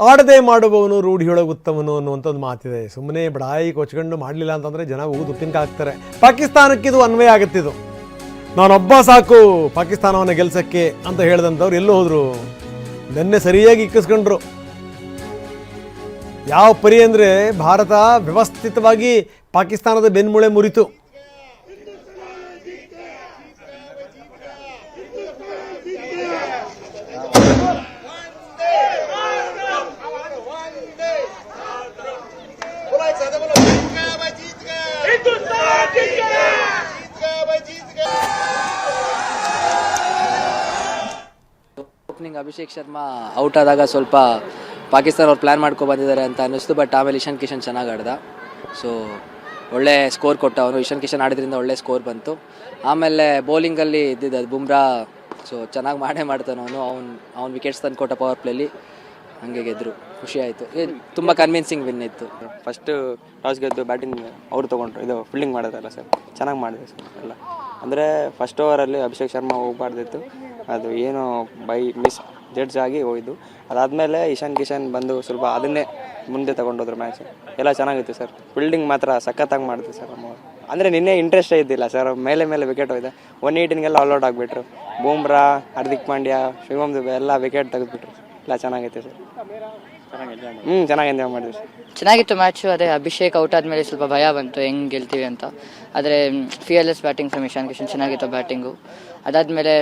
ಆಡದೆ ಮಾಡುವವನು ರೂಢಿಯೊಳಗೆ ಉತ್ತಮನು ಅನ್ನುವಂಥದ್ದು ಮಾತಿದೆ. ಸುಮ್ಮನೆ ಬಡಾಯಿ ಕೊಚ್ಕೊಂಡು ಮಾಡಲಿಲ್ಲ ಅಂತಂದರೆ ಜನ ಹೋಗುದು ಉಪ್ಪಿನಕಾಯಿ ಹಾಕ್ತಾರೆ. ಪಾಕಿಸ್ತಾನಕ್ಕೆ ಇದು ಅನ್ವಯ ಆಗುತ್ತಿದ್ದು. ನಾನೊಬ್ಬ ಸಾಕು ಪಾಕಿಸ್ತಾನವನ್ನು ಗೆಲ್ಸಕ್ಕೆ ಅಂತ ಹೇಳಿದಂಥವ್ರು ಎಲ್ಲೂ ಹೋದರು. ನೆನ್ನೆ ಸರಿಯಾಗಿ ಇಕ್ಕಿಸ್ಕೊಂಡ್ರು. ಯಾವ ಪರಿ ಅಂದರೆ ಭಾರತ ವ್ಯವಸ್ಥಿತವಾಗಿ ಪಾಕಿಸ್ತಾನದ ಬೆನ್ಮೂಳೆ ಮುರಿತು. ಓಪನಿಂಗ್ ಅಭಿಷೇಕ್ ಶರ್ಮಾ ಔಟ್ ಆದಾಗ ಸ್ವಲ್ಪ ಪಾಕಿಸ್ತಾನ ಅವ್ರು ಪ್ಲ್ಯಾನ್ ಮಾಡ್ಕೊ ಬಂದಿದ್ದಾರೆ ಅಂತ ಅನ್ನಿಸ್ತು ಬಟ್ ಆಮೇಲೆ ಇಶಾನ್ ಕಿಶನ್ ಚೆನ್ನಾಗಿ ಆಡ್ದ. ಸೊ ಒಳ್ಳೆ ಸ್ಕೋರ್ ಕೊಟ್ಟ ಅವನು. ಇಶಾನ್ ಕಿಶನ್ ಆಡಿದ್ರಿಂದ ಒಳ್ಳೆ ಸ್ಕೋರ್ ಬಂತು. ಆಮೇಲೆ ಬೌಲಿಂಗಲ್ಲಿ ಇದ್ದಿದ್ದು ಅದು ಬುಮ್ರಾ. ಸೊ ಚೆನ್ನಾಗಿ ಮಾಡೇ ಮಾಡ್ತಾನೆ ಅವನು. ಅವ್ನು ಅವ್ನು ವಿಕೆಟ್ಸ್ ತಂದು ಕೊಟ್ಟ ಪವರ್ ಪ್ಲೇಲಿ ಹಂಗೆ ಗೆದ್ರು. ಖುಷಿ ಆಯಿತು. ತುಂಬ ಕನ್ವಿನ್ಸಿಂಗ್ ವಿನ್ ಇತ್ತು. ಫಸ್ಟ್ ಟಾಸ್ ಗೆದ್ದು ಬ್ಯಾಟಿಂಗ್ ಅವ್ರು ತೊಗೊಂಡ್ರು. ಇದು ಫೀಲ್ಡಿಂಗ್ ಮಾಡೋದಲ್ಲ ಸರ್ ಚೆನ್ನಾಗಿ ಮಾಡಿದೆ ಸರ್ ಎಲ್ಲ. ಅಂದರೆ ಫಸ್ಟ್ ಓವರಲ್ಲಿ ಅಭಿಷೇಕ್ ಶರ್ಮಾ ಹೋಗ್ಬಾರ್ದಿತ್ತು. ಅದು ಏನೋ ಬೈ ಮಿಸ್ ಜಡ್ಜ್ ಆಗಿ ಹೋಯ್ತು ಅದಾದಮೇಲೆ ಇಶಾನ್ ಕಿಶನ್ ಬಂದು ಸ್ವಲ್ಪ ಅದನ್ನೇ ಮುಂದೆ ತಗೊಂಡೋದ್ರು ಮ್ಯಾಚ್ ಎಲ್ಲ ಚೆನ್ನಾಗಿತ್ತು ಸರ್ ಫೀಲ್ಡಿಂಗ್ ಮಾತ್ರ ಸಖತ್ತಾಗಿ ಮಾಡಿದ್ರು ಸರ್ ನಮ್ಮ ಅಂದರೆ ನಿನ್ನೆ ಇಂಟ್ರೆಸ್ಟೇ ಇದ್ದಿಲ್ಲ ಸರ್ ಮೇಲೆ ಮೇಲೆ ವಿಕೆಟ್ ಹೋಯ್ತು ಒನ್ ಏಯ್ಟಿನ್ಗೆಲ್ಲ ಆಲ್ ಔಟ್ ಆಗಿಬಿಟ್ರು. ಬೂಮ್ರಾ, ಹಾರ್ದಿಕ್ ಪಾಂಡ್ಯ, ಶಿವಮ್ ದುಬೆ ಎಲ್ಲ ವಿಕೆಟ್ ತೆಗೆದ್ಬಿಟ್ರು. ಎಲ್ಲ ಚೆನ್ನಾಗೈತೆ ಸರ್. ಹ್ಞೂ ಚೆನ್ನಾಗಿ ಎಂಜಾಯ್ ಮಾಡಿದ್ವಿ ಸರ್. ಚೆನ್ನಾಗಿತ್ತು ಮ್ಯಾಚು ಅದೇ ಅಭಿಷೇಕ್ ಔಟ್ ಆದಮೇಲೆ ಸ್ವಲ್ಪ ಭಯ ಬಂತು ಹೆಂಗೆ ಗೆಲ್ತೀವಿ ಅಂತ. ಆದರೆ fearless batting from Ishan Kishan ಚೆನ್ನಾಗಿತ್ತು ಬ್ಯಾಟಿಂಗು ಅದಾದಮೇಲೆ